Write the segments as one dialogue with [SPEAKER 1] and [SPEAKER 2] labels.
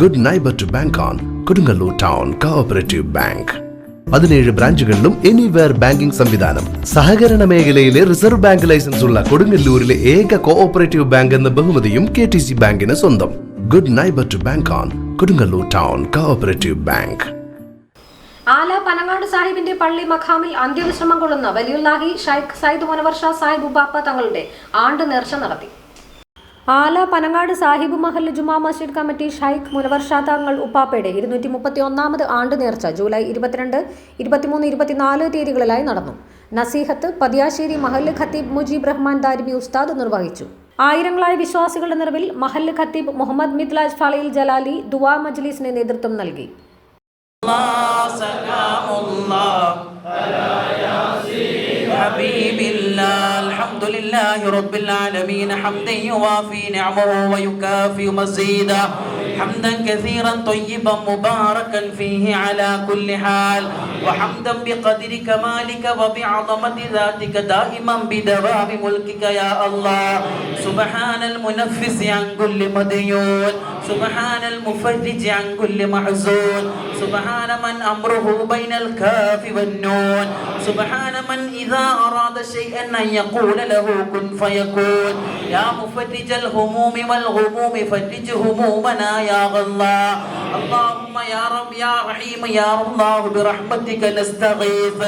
[SPEAKER 1] Good neighbour to bank on Kodungallur town cooperative bank പതിനേഴ് ബ്രാഞ്ചുകളിലും anywhere banking സംവിധാനം സഹകരണ മേഖലയിലെ റിസർവ് ബാങ്ക് ലൈസൻസ് ഉള്ള കൊടുങ്ങല്ലൂരിലെ ഏക കോഓപ്പറേറ്റീവ് ബാങ്ക് എന്ന ബഹുമതിയും കെ ടി സി ബാങ്കിന് സ്വന്തം good neighbour to bank on Kodungallur town cooperative bank
[SPEAKER 2] Ala Panangad സാഹിബിന്റെ പള്ളി മഖാമിൽ അന്ത്യവിശ്രമം കൊള്ളുന്ന വലിയുല്ലാഹി ഷൈഖ് സയ്യിദ് മുനവർഷ സാഹിബ് ഉബാപ്പ തങ്ങളുടെ ആണ്ട് നേർച്ച നടത്തി ആല പനങ്ങാട് സാഹിബ് മഹൽ ജുമാ മസ്ജിദ് കമ്മിറ്റി ഷൈഖ് മുനവർ തങ്ങൾ ഉപ്പാപ്പയുടെ ഇരുന്നൂറ്റി മുപ്പത്തി ഒന്നാമത് ആണ്ട് നേർച്ച ജൂലൈ ഇരുപത്തിരണ്ട് ഇരുപത്തിമൂന്ന് ഇരുപത്തിനാല് തീയതികളിലായി നടന്നു നസീഹത്ത് പതിയാശ്ശേരി മഹൽ ഖത്തീബ് മുജീബ് റഹ്മാൻ ദാരിബി ഉസ്താദ് നിർവഹിച്ചു ആയിരങ്ങളായ വിശ്വാസികളുടെ നിറവിൽ മഹൽ ഖത്തീബ് മുഹമ്മദ് മിത്ലാജ് ഫളയിൽ ജലാലി ദുവാ മജ്ലീസിന് നേതൃത്വം നൽകി
[SPEAKER 3] ഹബീബില്ലാ الحمد لله رب العالمين حمدا يوافي نعمه ويكافي مزيده حمدا كثيرا طيبا مباركا فيه على كل حال وحمدا بقدر كمالك وبعظمة ذاتك دائما بدوام ملكك يا الله سبحان المنفس عن كل مديون سبحان المفرج عن كل محزون سبحان من أمره بين الكاف والنون سبحان من إذا أراد شيئا أن يقول له كن فيكون يا مفرج الهموم والغموم فرج همومنا يا الله اللهم يا رب يا رحيم يا الله برحمتك نستغيث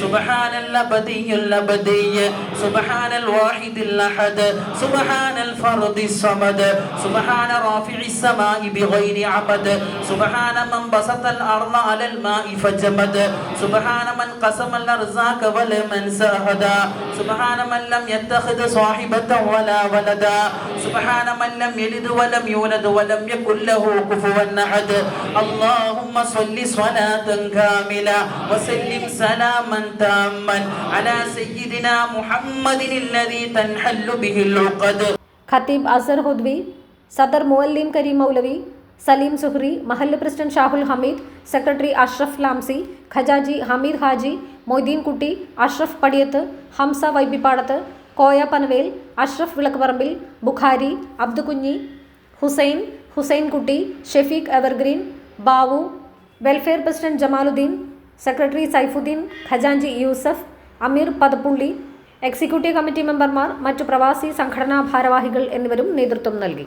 [SPEAKER 3] سبحان اللبدي اللبدي سبحان الواحد الأحد سبحان الفرد الصمد سبحان رافع السماء بغير عبد سبحان من بسط الأرض على الماء فجمد سبحان من قسم الأرزاق ولمن سهدا سبحان من لم يتخذ صاحبة ولا ولدا سبحان من لم يلد ولم يولد ولم يكن له كفوا أحد الله اللهم صل صلاة كاملة وسلم سلاما تاما على سيدنا محمد الذي تنحل به العقد
[SPEAKER 2] ഖത്തീബ് അസർ ഹുദ്വി സദർ മുവല്ലീം കരീം മൗലവി സലീം സുഹ്രി മഹല്ല് president Shahul Hameed secretary Ashraf Lamsi ഖജാജി Hameed Haji Moideen Kutty Ashraf Padiyath Hamza Vaibippadath Koya Panavel Ashraf Vilakkuparambil Bukhari Abdukunhi Hussain Hussain Kutty Shefeeq Evergreen Bavu welfare president Jamaluddin secretary Saifuddin ഖജാൻജി Yusuf Ameer Pathappully executive committee മെമ്പർമാർ മറ്റു പ്രവാസി സംഘടനാ ഭാരവാഹികൾ എന്നിവരും നേതൃത്വം നൽകി